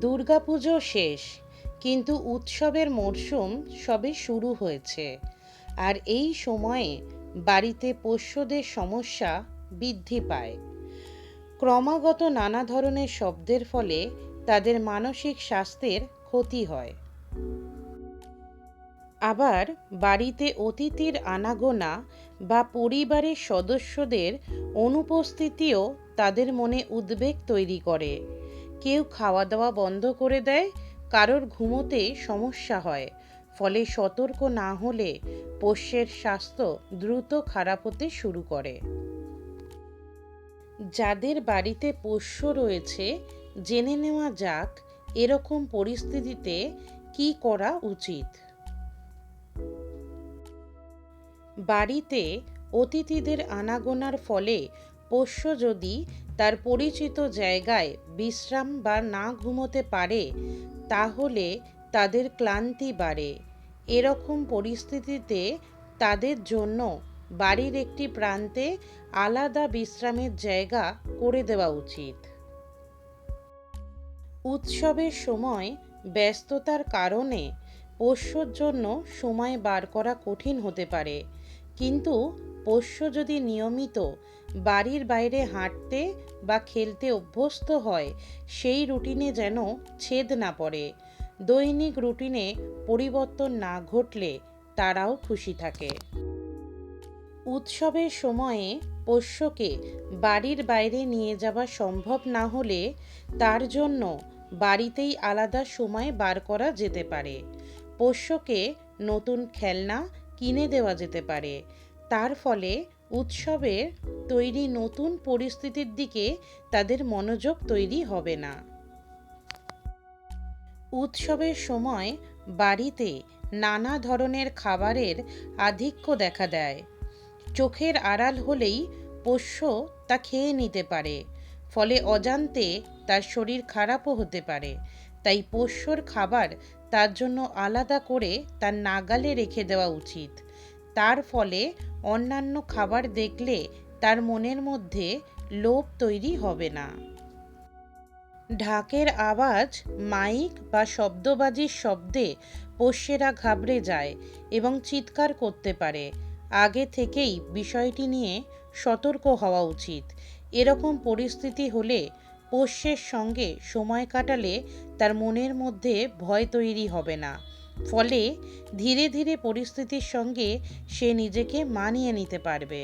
দুর্গাপুজো শেষ, কিন্তু উৎসবের মরশুম সবে শুরু হয়েছে। আর এই সময়ে বাড়িতে পোষ্যদের সমস্যা বৃদ্ধি পায়। ক্রমাগত নানা ধরনের শব্দের ফলে তাদের মানসিক স্বাস্থ্যের ক্ষতি হয়। আবার বাড়িতে অতিথির আনাগোনা বা পরিবারের সদস্যদের অনুপস্থিতিও তাদের মনে উদ্বেগ তৈরি করে। কেউ খাওয়া দাওয়া বন্ধ করে দেয়, কারোর ঘুমোতে সমস্যা হয়। ফলে সতর্ক না হলে পোষ্যের স্বাস্থ্য দ্রুত খারাপ হতে শুরু করে। যাদের বাড়িতে পোষ্য রয়েছে, জেনে নেওয়া যাক এরকম পরিস্থিতিতে কি করা উচিত। বাড়িতে অতিথিদের আনাগোনার ফলে পোষ্য যদি তার পরিচিত জায়গায় বিশ্রাম বা না ঘুমোতে পারে, তাহলে তাদের ক্লান্তি বাড়ে। এরকম পরিস্থিতিতে তাদের জন্য বাড়ির একটি প্রান্তে আলাদা বিশ্রামের জায়গা করে দেওয়া উচিত। উৎসবের সময় ব্যস্ততার কারণে পোষ্যর জন্য সময় বার করা কঠিন হতে পারে। কিন্তু পোষ্য যদি নিয়মিত বাড়ির বাইরে হাঁটতে বা খেলতে অভ্যস্ত হয়, সেই রুটিনে যেন ছেদ না পড়ে। দৈনিক রুটিনে পরিবর্তন না ঘটলে তারাও খুশি থাকে। উৎসবের সময়ে পোষ্যকে বাড়ির বাইরে নিয়ে যাওয়া সম্ভব না হলে তার জন্য বাড়িতেই আলাদা সময় বার করা যেতে পারে। পোষ্যকে নতুন খেলনা কিনে দেওয়া যেতে পারে। তার ফলে উৎসবের তৈরি নতুন পরিস্থিতির দিকে তাদের মনোযোগ তৈরি হবে না। উৎসবের সময় বাড়িতে নানা ধরনের খাবারের আধিক্য দেখা দেয়। চোখের আড়াল হলেই পোষ্য তা খেয়ে নিতে পারে, ফলে অজান্তে তার শরীর খারাপও হতে পারে। তাই পোষ্যর খাবার তার জন্য আলাদা করে তার নাগালে রেখে দেওয়া উচিত। তার ফলে অন্যান্য খাবার দেখলে তার মনের মধ্যে লোভ তৈরি হবে না। ঢাকের আওয়াজ, মাইক বা শব্দবাজির শব্দে পোষ্যেরা ঘাবড়ে যায় এবং চিৎকার করতে পারে। আগে থেকেই বিষয়টি নিয়ে সতর্ক হওয়া উচিত। এরকম পরিস্থিতি হলে পোষ্যের সঙ্গে সময় কাটালে তার মনের মধ্যে ভয় তৈরি হবে না। ফলে ধীরে ধীরে পরিস্থিতির সঙ্গে সে নিজেকে মানিয়ে নিতে পারবে।